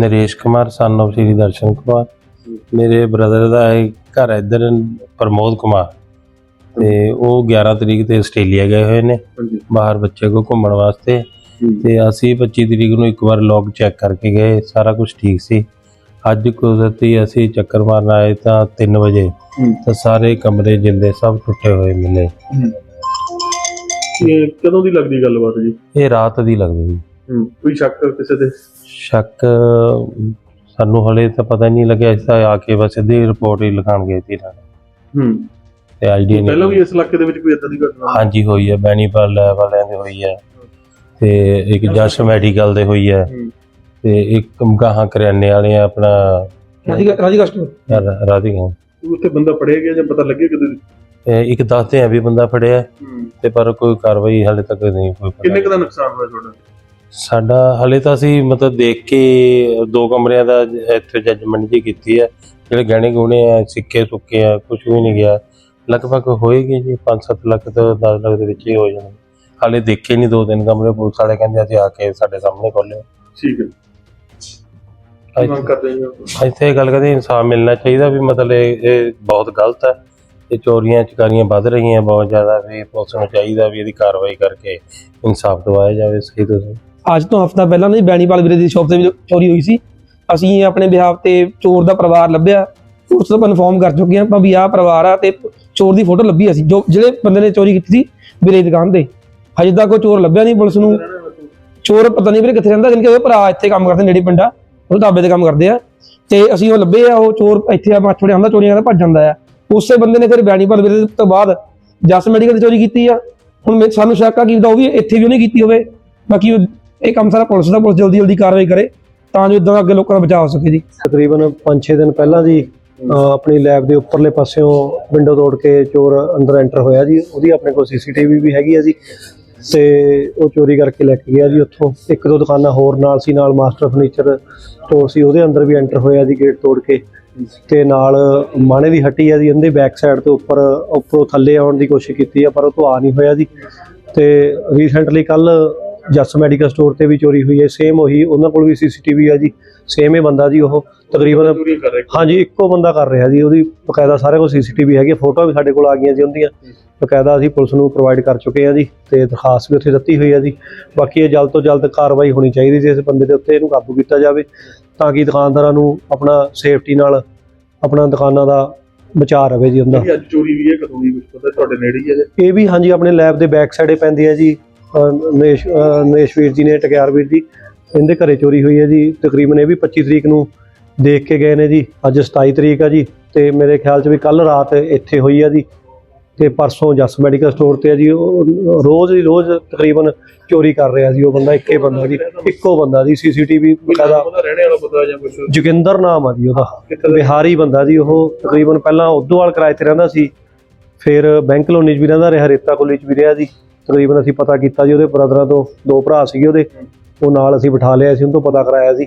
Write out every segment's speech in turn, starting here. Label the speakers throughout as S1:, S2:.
S1: ਨਰੇਸ਼ ਕੁਮਾਰ ਸਨ of ਸ੍ਰੀ ਦਰਸ਼ਨ ਕੁਮਾਰ। ਮੇਰੇ brother ਦਾ ਇਹ ਘਰ ਇੱਧਰ ਪ੍ਰਮੋਦ ਕੁਮਾਰ। ਤੇ ਉਹ 11 ਤਰੀਕ ਤੇ ਆਸਟ੍ਰੇਲੀਆ ਗਏ ਹੋਏ ਨੇ। ਬਾਹਰ ਬੱਚੇ ਕੋ ਘੁੰਮਣ ਵਾਸਤੇ। ਤੇ ਅਸੀਂ 25 ਤਰੀਕ ਨੂੰ ਇੱਕ ਵਾਰ ਲੌਗ ਚੈੱਕ ਕਰਕੇ ਗਏ। ਸਾਰਾ ਕੁਝ ਠੀਕ ਸੀ। ਅੱਜ ਕੁਦਰਤੀ ਅਸੀਂ ਚੱਕਰ ਮਾਰਨ ਆਏ ਤਾਂ 3 ਵਜੇ। ਤਾਂ ਸਾਰੇ ਕਮਰੇ ਜਿੰਦੇ ਸਭ ਟੁੱਟੇ ਹੋਏ ਮਿਲੇ।
S2: ਇਹ ਕਦੋਂ ਦੀ ਲੱਗਦੀ ਗੱਲਬਾਤ ਜੀ?
S1: ਇਹ ਰਾਤ ਦੀ ਲੱਗਦੀ। ਜੀ
S2: ਹੂੰ ਕੋਈ ਸ਼ੱਕ ਕਿਸੇ ਤੇ?
S1: ਸ਼ੱਕ ਸਾਨੂੰ ਹਲੇ ਤਾਂ ਪਤਾ ਨਹੀਂ ਲੱਗਿਆ ਇਸ ਤਾਂ ਆ ਕੇ ਬਸ ਸਿੱਧੀ ਰਿਪੋਰਟ ਹੀ ਲਿਖਾਣ ਗਏ ਸੀ ਇਹਨਾਂ ਨੇ।
S2: ਹੂੰ।
S1: ਤੇ ਆਈਡੀ
S2: ਪਹਿਲਾਂ ਵੀ ਇਸ ਇਲਾਕੇ ਦੇ ਵਿੱਚ ਕੋਈ ਇਦਾਂ ਦੀ ਘਟਨਾ?
S1: ਹਾਂਜੀ ਹੋਈ ਹੈ ਬੈਨੀਪਾਲ ਲੈਬ ਵਾਲਿਆਂ ਦੇ ਹੋਈ ਹੈ। ਤੇ ਇੱਕ ਜਸ਼ ਮੈਡੀਕਲ ਦੇ ਹੋਈ ਹੈ। ਤੇ ਇੱਕ ਗਾਹਾਂ ਕਰਿਆਨੇ ਵਾਲੇ ਆ ਆਪਣਾ
S3: ਰਾਜੀ ਰਾਜੀ ਕਸਟਮਰ
S1: ਰਾਧਿਕਾ।
S2: ਉੱਥੇ ਬੰਦਾ ਫੜਿਆ ਗਿਆ ਜਾਂ ਪਤਾ ਲੱਗਿਆ ਕਦੇ
S1: ਤੇ ਇੱਕ ਦੱਸਦੇ ਆ ਵੀ ਬੰਦਾ ਫੜਿਆ। ਤੇ ਪਰ ਕੋਈ ਕਾਰਵਾਈ ਹਲੇ ਤੱਕ ਨਹੀਂ ਕੋਈ
S2: ਕਿੰਨੇ ਕੁ ਦਾ ਨੁਕਸਾਨ ਹੋਇਆ ਤੁਹਾਡਾ?
S1: ਸਾਡਾ ਹਲੇ ਤਾਂ ਅਸੀਂ ਮਤਲਬ ਦੇਖ ਕੇ ਦੋ ਕਮਰਿਆਂ ਦਾ ਇੱਥੇ ਜੱਜਮੈਂਟ ਜੀ ਕੀਤੀ ਹੈ। ਜਿਹੜੇ ਗਹਿਣੇ ਗੁਣੇ ਆ ਸਿੱਕੇ ਸੁੱਕੇ ਆ ਕੁਝ ਵੀ ਨਹੀਂ ਗਿਆ। ਲਗਭਗ ਹੋਏਗੀ ਜੀ 5-7 ਲੱਖ ਤੋਂ 10 ਲੱਖ ਦੇ ਵਿੱਚ ਹੀ ਹੋ ਜਾਣਾ। ਹਾਲੇ ਦੇਖੇ ਨਹੀਂ ਦੋ ਤਿੰਨ ਕਮਰੇ ਪੁਲਿਸ ਵਾਲੇ ਕਹਿੰਦੇ ਅਸੀਂ ਆ ਕੇ ਸਾਡੇ ਸਾਹਮਣੇ ਖੋਲੇ
S2: ਠੀਕ ਹੈ। ਮੰਗ ਕਰਦੇ?
S1: ਇੱਥੇ ਗੱਲ ਕਰਦੇ ਇਨਸਾਫ ਮਿਲਣਾ ਚਾਹੀਦਾ ਵੀ ਮਤਲਬ ਇਹ ਇਹ ਬਹੁਤ ਗਲਤ ਹੈ। ਇਹ ਚੋਰੀਆਂ ਚਕਾਰੀਆਂ ਵੱਧ ਰਹੀਆਂ ਬਹੁਤ ਜ਼ਿਆਦਾ ਵੀ ਪੁਲਿਸ ਨੂੰ ਚਾਹੀਦਾ ਵੀ ਇਹਦੀ ਕਾਰਵਾਈ ਕਰਕੇ ਇਨਸਾਫ ਦਿਵਾਇਆ ਜਾਵੇ ਸਹੀ ਤੋਂ ਸਹੀ।
S3: ਅੱਜ ਤੋਂ ਹਫਤਾ ਪਹਿਲਾਂ ਨਾ ਜੀ ਬੈਣੀਪਾਲ ਵੀਰੇ ਦੀ ਸ਼ਾਪ ਤੇ ਵੀ ਚੋਰੀ ਹੋਈ ਸੀ। ਅਸੀਂ ਆਪਣੇ ਬਿਹਾਫ ਤੇ ਚੋਰ ਦਾ ਪਰਿਵਾਰ ਲੱਭਿਆ। ਉਸ ਤੋਂ ਕਨਫਰਮ ਕਰ ਚੁੱਕੇ ਹਾਂ ਵੀ ਆਹ ਪਰਿਵਾਰ ਆ ਤੇ ਚੋਰ ਦੀ ਫੋਟੋ ਲੱਭੀ ਅਸੀਂ। ਜੋ ਜਿਹੜੇ ਬੰਦੇ ਨੇ ਚੋਰੀ ਕੀਤੀ ਸੀ, ਵੀਰੇ ਦੀ ਦੁਕਾਨ ਤੇ। ਹਜੇ ਤੱਕ ਕੋਈ ਚੋਰ ਲੱਭਿਆ ਨਹੀਂ ਪੁਲਿਸ ਨੂੰ। ਚੋਰ ਪਤਾ ਨਹੀਂ ਵੀਰੇ ਕਿੱਥੇ ਰਹਿੰਦਾ ਕਿ ਉਹ ਭਰਾ ਇੱਥੇ ਕੰਮ ਕਰਦੇ ਨੇੜੇ ਪਿੰਡਾ ਉਹ ਢਾਬੇ ਤੇ ਕੰਮ ਕਰਦੇ ਆ। ਤੇ ਅਸੀਂ ਉਹ ਲੱਭੇ ਆ, ਉਹ ਚੋਰ ਇੱਥੇ ਆ ਮਾਛੋੜੇ ਆਉਂਦਾ ਚੋਰੀਆਂ ਕਰਦਾ ਭੱਜ ਜਾਂਦਾ ਆ। ਉਸੇ ਬੰਦੇ ਨੇ ਫਿਰ ਬੈਣੀਪਾਲ ਵੀਰੇ ਤੋਂ ਬਾਅਦ ਜਸ ਮੈਡੀਕਲ ਦੀ ਚੋਰੀ ਕੀਤੀ ਆ। ਹੁਣ ਮੇ- ਸਾਨੂੰ ਸ਼ੱਕ ਆ ਕਿ ਉਹ ਵੀ ਇੱਥੇ ਵੀ ਉਹਨੇ ਕੀਤੀ ਹੋਵੇ। ਬਾਕੀ ਉਹ- ਇਹ ਕੰਮ ਸਾਰਾ ਪੁਲਿਸ ਦਾ, ਪੁਲਿਸ ਜਲਦੀ ਜਲਦੀ ਕਾਰਵਾਈ ਕਰੇ ਤਾਂ ਜੋ ਇਦਾਂ ਅੱਗੇ ਲੋਕਾਂ ਦਾ ਬਚਾਅ ਹੋ ਸਕੇ ਜੀ।
S4: ਤਕਰੀਬਨ 5-6 ਦਿਨ ਪਹਿਲਾਂ ਜੀ ਆਪਣੀ ਲੈਬ ਦੇ ਉੱਪਰਲੇ ਪਾਸਿਓਂ ਵਿੰਡੋ ਤੋੜ ਕੇ ਚੋਰ ਅੰਦਰ ਐਂਟਰ ਹੋਇਆ ਜੀ। ਉਹਦੀ ਆਪਣੇ ਕੋਲ ਸੀਸੀਟੀਵੀ ਵੀ ਹੈਗੀ ਆ ਜੀ ਤੇ ਉਹ ਚੋਰੀ ਕਰਕੇ ਲੈ ਕੇ ਗਿਆ ਜੀ ਉੱਥੋਂ। ਇੱਕ ਦੋ ਦੁਕਾਨਾਂ ਹੋਰ ਨਾਲ ਸੀ, ਨਾਲ ਮਾਸਟਰ ਫਰਨੀਚਰ ਸਟੋਰ ਸੀ, ਉਹਦੇ ਅੰਦਰ ਵੀ ਐਂਟਰ ਹੋਇਆ ਜੀ ਗੇਟ ਤੋੜ ਕੇ। ਤੇ ਨਾਲ ਮਾਣੇ ਦੀ ਹੱਟੀ ਆ ਜੀ, ਉਹਦੇ ਬੈਕ ਸਾਈਡ ਤੋਂ ਉੱਪਰ, ਉੱਪਰੋਂ ਥੱਲੇ ਆਉਣ ਦੀ ਕੋਸ਼ਿਸ਼ ਕੀਤੀ ਆ, ਪਰ ਉਹ ਤੋਂ ਆ ਨਹੀਂ ਹੋਇਆ ਜੀ। ਤੇ ਰੀਸੈਂਟਲੀ ਕੱਲ ਜਸ ਮੈਡੀਕਲ ਸਟੋਰ ਤੇ ਵੀ ਚੋਰੀ ਹੋਈ ਹੈ ਸੇਮ ਉਹੀ ਉਹਨਾਂ ਕੋਲ ਵੀ ਸੀਸੀਟੀਵੀ ਆ ਜੀ ਸੇਮ ਹੀ ਬੰਦਾ ਜੀ ਉਹ ਤਕਰੀਬਨ
S2: ਚੋਰੀ ਕਰ ਰਹੇ।
S4: ਹਾਂਜੀ ਇੱਕੋ ਬੰਦਾ ਕਰ ਰਿਹਾ ਜੀ ਉਹਦੀ ਬਕਾਇਦਾ ਸਾਰੇ ਕੋਲ ਸੀਸੀਟੀਵੀ ਹੈਗੀ ਫੋਟੋ ਵੀ ਸਾਡੇ ਕੋਲ ਆ ਗਈਆਂ ਜੀ ਉਹਦੀਆਂ ਬਕਾਇਦਾ ਅਸੀਂ ਪੁਲਿਸ ਨੂੰ ਪ੍ਰੋਵਾਈਡ ਕਰ ਚੁੱਕੇ ਹਾਂ ਜੀ ਤੇ ਦਰਖਾਸਤ ਵੀ ਉੱਥੇ ਦਿੱਤੀ ਹੋਈ ਹੈ ਜੀ ਬਾਕੀ ਇਹ ਜਲਦ ਤੋਂ ਜਲਦ ਕਾਰਵਾਈ ਹੋਣੀ ਚਾਹੀਦੀ ਜੀ ਇਸ ਬੰਦੇ ਦੇ ਉੱਤੇ ਇਹਨੂੰ ਕਾਬੂ ਕੀਤਾ ਜਾਵੇ ਤਾਂ ਕਿ ਦੁਕਾਨਦਾਰਾਂ ਨੂੰ ਆਪਣਾ ਸੇਫਟੀ ਨਾਲ ਆਪਣਾ ਦੁਕਾਨਾਂ ਦਾ ਬਚਾਅ ਰਵੇ ਜੀ ਉਹਦਾ।
S2: ਇਹ ਅੱਜ ਚੋਰੀ ਵੀ ਹੈ ਕਦੋਂ ਦੀ ਕੁਝ ਪਤਾ ਤੁਹਾਡੇ ਨੇੜੇ ਹੀ ਹੈ
S4: ਇਹ ਵੀ ਹਾਂਜੀ ਆਪਣੇ ਲੈਬ ਦੇ ਬੈਕ ਸਾਈਡੇ ਪੈਂਦੀ ਹੈ ਜੀ ਅਹ ਨਰੇਸ਼ ਅਹ ਨਰੇਸ਼ ਵੀਰ ਜੀ ਨੇ ਟਕਿਆਰ ਵੀਰ ਜੀ ਇਹਦੇ ਘਰੇ ਚੋਰੀ ਹੋਈ ਹੈ ਜੀ। ਤਕਰੀਬਨ ਇਹ ਵੀ 25 ਤਰੀਕ ਨੂੰ ਦੇਖ ਕੇ ਗਏ ਨੇ ਜੀ। ਅੱਜ 27 ਤਰੀਕ ਆ ਜੀ ਤੇ ਮੇਰੇ ਖਿਆਲ 'ਚ ਵੀ ਕੱਲ ਰਾਤ ਇੱਥੇ ਹੋਈ ਆ ਜੀ ਤੇ ਪਰਸੋਂ ਜਸ ਮੈਡੀਕਲ ਸਟੋਰ ਤੇ ਆ ਜੀ। ਉਹ ਰੋਜ਼ ਹੀ ਰੋਜ਼ ਤਕਰੀਬਨ ਚੋਰੀ ਕਰ ਰਿਹਾ ਜੀ ਉਹ ਬੰਦਾ ਇੱਕੇ ਬੰਦਾ ਜੀ ਇੱਕੋ ਬੰਦਾ ਜੀ ਸੀਸੀਟੀਵੀ ਬਕਾਇਦਾ
S2: ਰਹਿਣੇ ਵਾਲਾ ਪਤਾ ਜਾਂ ਕੁਝ
S4: ਜੋਗਿੰਦਰ ਨਾਮ ਆ ਜੀ ਉਹਦਾ। ਬਿਹਾਰੀ ਬੰਦਾ ਜੀ ਉਹ। ਤਕਰੀਬਨ ਪਹਿਲਾਂ ਉਦੋਵਾਲ ਕਿਰਾਏ ਤੇ ਰਹਿੰਦਾ ਸੀ। ਫਿਰ ਬੈਂਕ ਕਲੋਨੀ 'ਚ ਵੀ ਰਹਿੰਦਾ ਰਿਹਾ ਰੇਤਾ ਕੋਲੀ 'ਚ ਵੀ ਰਿਹਾ ਜੀ। ਤਕਰੀਬਨ ਅਸੀਂ ਪਤਾ ਕੀਤਾ ਜੀ ਉਹਦੇ ਬ੍ਰਦਰਾਂ ਤੋਂ, ਦੋ ਭਰਾ ਸੀਗੇ ਉਹਦੇ, ਉਹ ਨਾਲ ਅਸੀਂ ਬਿਠਾ ਲਿਆ ਸੀ, ਉਹਨੂੰ ਤੋਂ ਪਤਾ ਕਰਾਇਆ ਸੀ।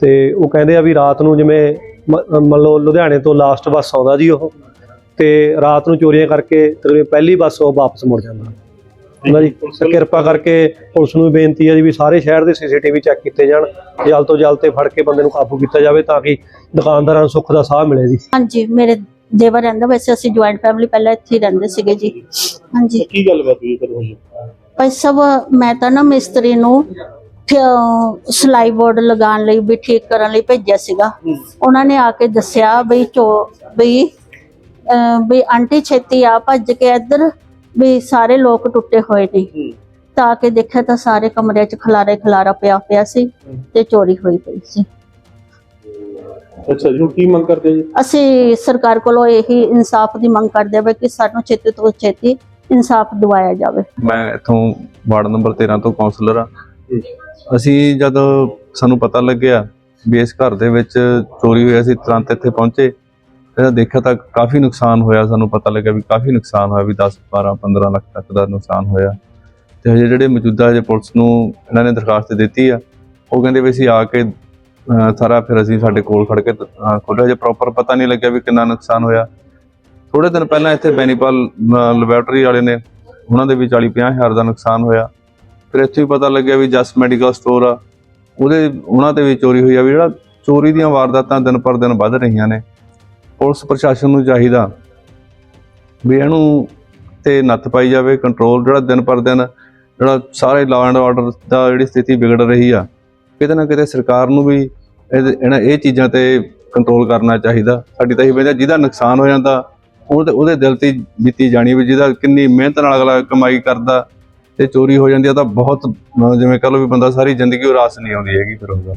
S4: ਤੇ ਉਹ ਕਹਿੰਦੇ ਆ ਵੀ ਰਾਤ ਨੂੰ ਜਿਵੇਂ ਮੰਨ ਲਓ ਲੁਧਿਆਣੇ ਤੋਂ ਲਾਸਟ ਬੱਸ ਆਉਂਦਾ ਜੀ ਉਹ, ਤੇ ਰਾਤ ਨੂੰ ਚੋਰੀਆਂ ਕਰਕੇ ਤਕਰੀਬਨ ਪਹਿਲੀ ਬੱਸ ਉਹ ਵਾਪਸ ਮੁੜ ਜਾਂਦਾ। ਉਹਨਾਂ ਜੀ? ਕਿਰਪਾ ਕਰਕੇ ਪੁਲਿਸ ਨੂੰ ਵੀ ਬੇਨਤੀ ਹੈ ਜੀ ਵੀ ਸਾਰੇ ਸ਼ਹਿਰ ਦੇ ਸੀਸੀਟੀਵੀ ਚੈੱਕ ਕੀਤੇ ਜਾਣ, ਜਲਦ ਤੋਂ ਜਲਦ ਤੇ ਫੜ ਕੇ ਬੰਦੇ ਨੂੰ ਕਾਬੂ ਕੀਤਾ ਜਾਵੇ ਤਾਂ ਕਿ ਦੁਕਾਨਦਾਰਾਂ ਨੂੰ ਸੁੱਖ ਦਾ ਸਾਹ ਮਿਲੇ ਜੀ।
S5: ਹਾਂਜੀ, ਮੇਰੇ ਦੇਵਰ ਰਹਿੰਦਾ ਵੈਸੇ ਅਸੀਂ ਜੁਆਇੰਟ ਫੈਮਿਲੀ ਪਹਿਲਾਂ ਇੱਥੇ ਹੀ ਰਹਿੰਦੇ ਸੀਗੇ ਜੀ। ਹਾਂਜੀ।
S2: ਕੀ ਗੱਲਬਾਤ ਹੋਈ ਕਦੋਂ ਹੋਈ
S5: ਭਾਈ ਸਭ ਮੈਂ ਤਾਂ ਨਾ ਮਿਸਤਰੀ ਨੂੰ ਸਿਲਾਈ ਬੋਰਡ ਲਗਾਉਣ ਲਈ ਵੀ ਠੀਕ ਕਰਨ ਲਈ ਭੇਜਿਆ ਸੀਗਾ। ਉਹਨਾਂ ਨੇ ਆ ਕੇ ਦੱਸਿਆ ਬਈ ਚੋ ਬਈ ਵੀ ਆਂਟੀ ਛੇਤੀ ਆ ਭੱਜ ਕੇ ਇੱਧਰ ਵੀ ਸਾਰੇ ਲੋਕ ਟੁੱਟੇ ਹੋਏ ਨੇ। ਤਾਂ ਆ ਕੇ ਦੇਖਿਆ ਤਾਂ ਸਾਰੇ ਕਮਰੇ 'ਚ ਖਲਾਰੇ ਖਲਾਰਾ ਪਿਆ ਪਿਆ ਸੀ ਤੇ ਚੋਰੀ ਹੋਈ ਪਈ ਸੀ।
S2: ਅੱਛਾ ਜੀ ਹੁਣ ਕੀ ਮੰਗ ਕਰਦੇ ਜੀ?
S5: ਅਸੀਂ ਸਰਕਾਰ ਕੋਲੋਂ ਇਹੀ ਇਨਸਾਫ ਦੀ ਮੰਗ ਕਰਦੇ ਹਾਂ ਕਿ ਸਾਨੂੰ ਛੇਤੀ ਤੋਂ ਛੇਤੀ ਇਨਸਾਫ ਦਿਵਾਇਆ ਜਾਵੇ।
S6: ਮੈਂ ਇੱਥੋਂ ਵਾਰਡ ਨੰਬਰ 13 ਤੋਂ ਕਾਉਂਸਲਰ ਆ ਅਸੀਂ ਜਦ ਸਾਨੂੰ ਪਤਾ ਲੱਗਿਆ ਵੀ ਇਸ ਘਰ ਦੇ ਵਿੱਚ ਚੋਰੀ ਹੋਈ ਅਸੀਂ ਤੁਰੰਤ ਇੱਥੇ ਪਹੁੰਚੇ ਤੇ ਦੇਖਿਆ ਤਾਂ ਕਾਫੀ ਨੁਕਸਾਨ ਹੋਇਆ ਸਾਨੂੰ ਪਤਾ ਲੱਗਿਆ ਵੀ ਕਾਫੀ ਨੁਕਸਾਨ ਹੋਇਆ ਵੀ 10 12 15 ਲੱਖ ਤੱਕ ਦਾ ਨੁਕਸਾਨ ਹੋਇਆ। ਤੇ ਹਜੇ ਜਿਹੜੇ ਮੌਜੂਦਾ ਜੇ ਪੁਲਿਸ ਨੂੰ ਇਹਨਾਂ ਨੇ ਦਰਖਾਸਤ ਦਿੱਤੀ ਆ ਉਹ ਕਹਿੰਦੇ ਵੀ ਅਸੀਂ ਆ ਕੇ ਸਾਰਾ ਫਿਰ ਅਸੀਂ ਸਾਡੇ ਕੋਲ ਖੜ ਕੇ ਖੋਲਿਆ ਜੇ ਪ੍ਰੋਪਰ ਪਤਾ ਨਹੀਂ ਲੱਗਿਆ ਵੀ ਕਿੰਨਾ ਨੁਕਸਾਨ ਹੋਇਆ। ਥੋੜੇ ਦਿਨ ਪਹਿਲਾਂ ਇੱਥੇ ਬੈਨੀਪਾਲ ਲੈਬੋਰੇਟਰੀ ਵਾਲੇ ਨੇ, ਉਹਨਾਂ ਦੇ ਵੀ 40 50 ਹਜ਼ਾਰ ਦਾ ਨੁਕਸਾਨ ਹੋਇਆ। ਫਿਰ ਇੱਥੇ ਵੀ ਪਤਾ ਲੱਗਿਆ ਵੀ ਜਸ ਮੈਡੀਕਲ ਸਟੋਰ ਆ। ਉਹਦੇ, ਉਹਨਾਂ ਤੇ ਵੀ ਚੋਰੀ ਹੋਈ ਆ ਵੀ ਜਿਹੜਾ ਚੋਰੀ ਦੀਆਂ ਵਾਰਦਾਤਾਂ ਦਿਨ ਪਰ ਦਿਨ ਵੱਧ ਰਹੀਆਂ ਨੇ। ਪੁਲਿਸ ਪ੍ਰਸ਼ਾਸਨ ਨੂੰ ਚਾਹੀਦਾ ਵੀ ਇਹਨੂੰ ਤੇ ਨੱਥ ਪਾਈ ਜਾਵੇ ਕੰਟਰੋਲ ਜਿਹੜਾ ਦਿਨ ਪਰ ਦਿਨ, ਜਿਹੜਾ ਸਾਰੇ ਲਾਅ ਐਂਡ ਆਰਡਰ ਦਾ ਜਿਹੜੀ ਸਥਿਤੀ ਵਿਗੜ ਰਹੀ ਆ, ਕਿਤੇ ਨਾ ਕਿਤੇ ਸਰਕਾਰ ਨੂੰ ਵੀ ਇਹਨਾਂ ਇਹ ਚੀਜ਼ਾਂ ਤੇ ਕੰਟਰੋਲ ਕਰਨਾ ਚਾਹੀਦਾ। ਸਾਡੀ ਤਾਂ ਇਹ ਬੇਨਤੀ ਜਿਹਦਾ ਨੁਕਸਾਨ ਹੋ ਜਾਂਦਾ ਉਹਦੇ ਉਹਦੇ ਦਿਲ ਤੇ ਹੀ ਬੀਤੀ ਜਾਣੀ ਵੀ ਜਿਹਦਾ ਕਿੰਨੀ ਮਿਹਨਤ ਨਾਲ ਅਗਲਾ ਕਮਾਈ ਕਰਦਾ ਤੇ ਚੋਰੀ ਹੋ ਜਾਂਦੀ ਆ ਤਾਂ ਬਹੁਤ, ਜਿਵੇਂ ਕਹ ਲਓ ਵੀ ਬੰਦਾ ਸਾਰੀ ਜ਼ਿੰਦਗੀ ਉਹ ਰਾਸ ਨਹੀਂ ਆਉਂਦੀ ਹੈਗੀ ਫਿਰ ਉਹ ਗੱਲ।